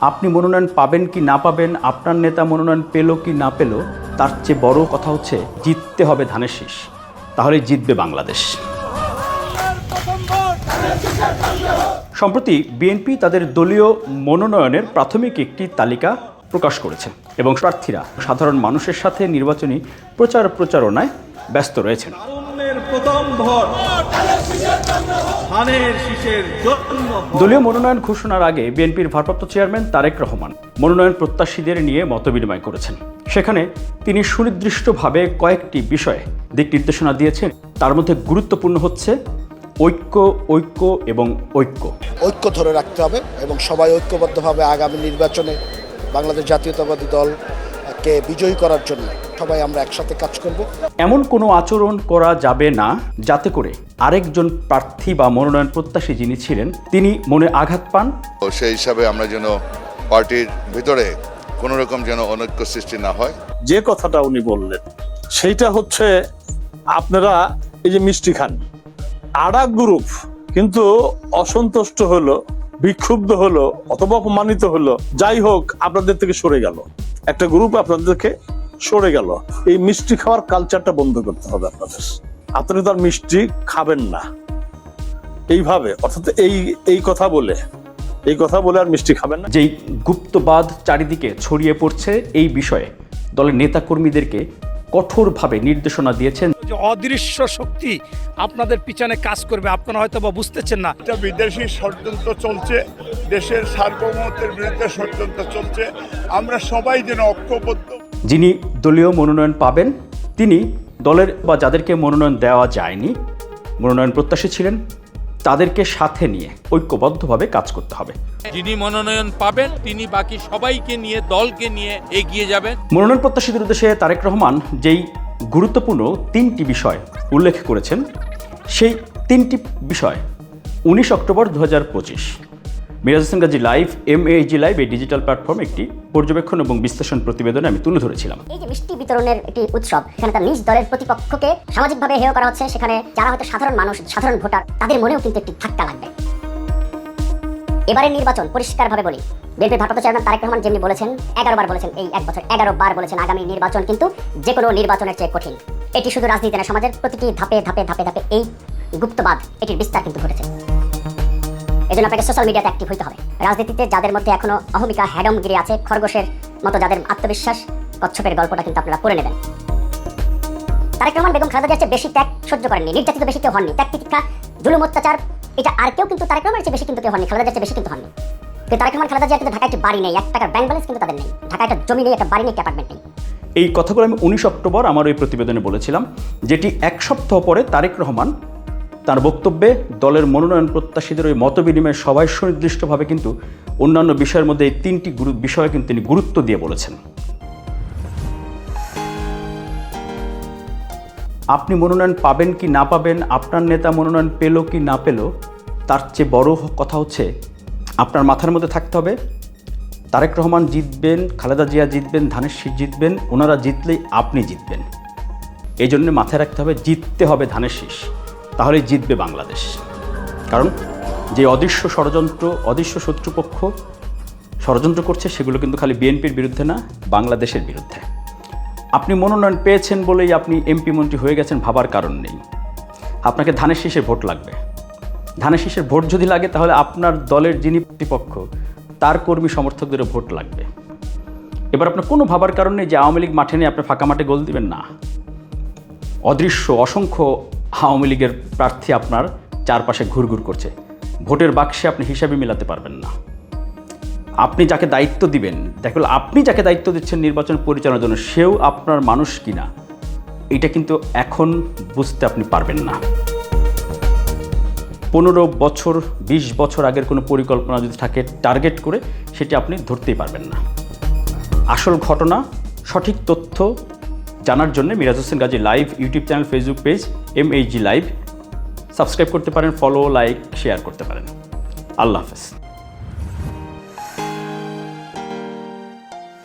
আপনি মনোনয়ন পাবেন কি না পাবেন, আপনার নেতা মনোনয়ন পেল কি না পেল, তার চেয়ে বড় কথা হচ্ছে জিততে হবে ধানের শীষ। তাহলে জিতবে বাংলাদেশ। সম্প্রতি বিএনপি তাদের দলীয় মনোনয়নের প্রাথমিক একটি তালিকা প্রকাশ করেছে এবং প্রার্থীরা সাধারণ মানুষের সাথে নির্বাচনী প্রচার প্রচারণায় ব্যস্ত রয়েছেন। প্রথম ভোট। ধানের শীষের জন্য দলীয় মনোনয়ন ঘোষণার আগে বিএনপির ভারপ্রাপ্ত চেয়ারম্যান তারেক রহমান মনোনয়ন প্রত্যাশীদের নিয়ে মতবিনিময় করেছেন। সেখানে তিনি সুনির্দিষ্টভাবে কয়েকটি বিষয়ে দিক নির্দেশনা দিয়েছেন। তার মধ্যে গুরুত্বপূর্ণ হচ্ছে ঐক্য ঐক্য এবং ঐক্য। ঐক্য ধরে রাখতে হবে এবং সবাই ঐক্যবদ্ধভাবে আগামী নির্বাচনে বাংলাদেশ জাতীয়তাবাদী দলকে বিজয়ী করার জন্য সবাই আমরা একসাথে কাজ করব। এমন কোনো আচরণ করা যাবে না যাতে করে আরেকজন প্রার্থী বা মনোনয়ন প্রত্যাশী যিনি ছিলেন তিনি মনে আঘাত পান। সেই হিসাবে আমরা যেন পার্টির ভিতরে কোনো রকম যেন অনৈক্য সৃষ্টি না হয়। যে কথাটা উনি বললেন সেইটা হচ্ছে আপনারা এই যে মিষ্টি খান আড়া গ্রুপ কিন্তু অসন্তুষ্ট হলো বিক্ষুব্ধ হলো অথবা অপমানিত হলো। যাই হোক আপনাদের থেকে সরে গেল। একটা গ্রুপ আপনাদেরকে সরে গেল। এই মিষ্টি খাওয়ার কালচারটা বন্ধ করতে হবে আপনাদের। আপনারা তো আর মিষ্টি খাবেন না। এইভাবে অর্থাৎ এই এই কথা বলে এই কথা বলে আর মিষ্টি খাবেন না। যেই গুপ্তবাদ চারিদিকে ছড়িয়ে পড়ছে এই বিষয়ে দলের নেতাকর্মীদেরকে কঠোরভাবে নির্দেশনা দিয়েছেন। যে অদৃশ্য শক্তি আপনাদের পিছনে কাজ করবে আপনারা হয়তো বা বুঝতেছেন না। একটা বিদেশি ষড়যন্ত্র চলছে দেশের সার্বভৌমত্বের বিরুদ্ধে ষড়যন্ত্র চলছে। আমরা সবাই যেন ঐক্যবদ্ধ যিনি দলীয় মনোনয়ন পাবেন তিনি দলের বা যাদেরকে মনোনয়ন দেওয়া যায়নি মনোনয়ন প্রত্যাশী ছিলেন তাদেরকে সাথে নিয়ে ঐক্যবদ্ধভাবে কাজ করতে হবে। যিনি মনোনয়ন পাবেন তিনি বাকি সবাইকে নিয়ে দলকে নিয়ে এগিয়ে যাবেন। মনোনয়ন প্রত্যাশীদের উদ্দেশ্যে তারেক রহমান যেই গুরুত্বপূর্ণ তিনটি বিষয় উল্লেখ করেছেন সেই তিনটি বিষয় উনিশ অক্টোবর দু হাজার পঁচিশ। Miraj Hossain Gazi live M G live এই ডিজিটাল প্ল্যাটফর্ম একটি পর্যবেক্ষণ এবং বিশ্লেষণ প্রতিবেদনে আমি তুলে ধরেছিলাম। এই যে মিষ্টি বিতরণের একটি উৎসব এখানে তার নিজ দলের প্রতিপক্ষকে সামাজিকভাবে হেয় করা হচ্ছে, সেখানে যারা হয়তো সাধারণ মানুষ, সাধারণ ভোটার, তাদের মনেও কিন্তু একটি ধাক্কা লাগবে। এবারের নির্বাচন, পরিষ্কারভাবে বলি। বিএনপির ভারপ্রাপ্ত চেয়ারম্যান তারেক রহমান যেমনি বলেছেন এগারো বার বলেছেন এই এক বছর এগারো বার বলেছেন আগামী নির্বাচন, কিন্তু যে কোনো নির্বাচনের চেয়ে কঠিন। এটি শুধু রাজনীতি না, সমাজের প্রতিটি ধাপে ধাপে ধাপে ধাপে এই গুপ্তবাদ, এটির বিস্তার কিন্তু ঘটেছে। এজন্য আপনাকে সোশ্যাল মিডিয়াতে অ্যাক্টিভ হইতে হবে। রাজনীতিতে যাদের মধ্যে এখনও অহমিকা হ্যাডমগিরি আছে, খরগোশের মতো যাদের আত্মবিশ্বাস, কচ্ছপের গল্পটা কিন্তু আপনারা পড়ে নেবেন। তারেক রহমান, বেগম খালেদা জিয়ার বেশি ত্যাগ সহ্য করেননি, নির্যাতিত বেশি কেউ হননি, ত্যাগ তিতিক্ষা, জুলুম অত্যাচার, এটা আর কেউ কিন্তু তারেক রহমানের চেয়ে বেশি কিন্তু কেউ হননি, খালেদা জিয়ার বেশি কিন্তু হননি। কিন্তু তারেক রহমান, খালেদা জিয়ার কিন্তু ঢাকায় একটি বাড়ি নেই, এক টাকার ব্যাংক ব্যালেন্স কিন্তু তাদের নেই, ঢাকায় একটা জমি নেই, একটা বাড়ি নেই অ্যাপার্টমেন্ট নেই। এই কথাগুলো আমি উনিশ অক্টোবর আমার ওই প্রতিবেদনে বলেছিলাম, যেটি এক সপ্তাহ পরে তারেক রহমান তার বক্তব্যে দলের মনোনয়ন প্রত্যাশীদের ওই মতবিনিময়ের সবাই সুনির্দিষ্টভাবে কিন্তু অন্যান্য বিষয়ের মধ্যে এই তিনটি গুরু বিষয়ে কিন্তু তিনি গুরুত্ব দিয়ে বলেছেন। আপনি মনোনয়ন পাবেন কি না পাবেন, আপনার নেতা মনোনয়ন পেল কি না পেল, তার চেয়ে বড় কথা হচ্ছে আপনার মাথার মধ্যে থাকতে হবে। তারেক রহমান জিতবেন, খালেদা জিয়া জিতবেন, ধানের শীষ জিতবেন, ওনারা জিতলেই আপনি জিতবেন। এই জন্য মাথায় রাখতে হবে, জিততে হবে ধানের শীষ। তাহলেই জিতবে বাংলাদেশ। কারণ যে অদৃশ্য ষড়যন্ত্র, অদৃশ্য শত্রুপক্ষ ষড়যন্ত্র করছে, সেগুলো কিন্তু খালি বিএনপির বিরুদ্ধে না, বাংলাদেশের বিরুদ্ধে। আপনি মনোনয়ন পেয়েছেন বলেই আপনি এমপি মন্ত্রী হয়ে গেছেন ভাবার কারণ নেই। আপনাকে ধানের শীষের ভোট লাগবে। ধানের শীষের ভোট যদি লাগে, তাহলে আপনার দলের যিনি প্রতিপক্ষ, তার কর্মী সমর্থকদেরও ভোট লাগবে। এবার আপনার কোনো ভাবার কারণ নেই যে আওয়ামী লীগ মাঠে নিয়ে আপনি ফাঁকা মাঠে গোল দিবেন না। অদৃশ্য, অসংখ্য আওয়ামী লীগের প্রার্থী আপনার চারপাশে ঘুরঘুর করছে। ভোটের বাক্সে আপনি হিসাবে মিলাতে পারবেন না। আপনি যাকে দায়িত্ব দিবেন দেখো আপনি যাকে দায়িত্ব দিচ্ছেন নির্বাচন পরিচালনার জন্য, সেও আপনার মানুষ কিনা, এটা কিন্তু এখন বুঝতে আপনি পারবেন না। পনেরো বছর ২০ বছর আগের কোনো পরিকল্পনা যদি থাকে টার্গেট করে, সেটি আপনি ধরতেই পারবেন না। আসল ঘটনা, সঠিক তথ্য জানার জন্য Miraj Hossain Gazi live YouTube channel, Facebook page M H G live subscribe করতে পারেন ফলো লাইক শেয়ার করতে পারেন। আল্লাহ হাফেজ।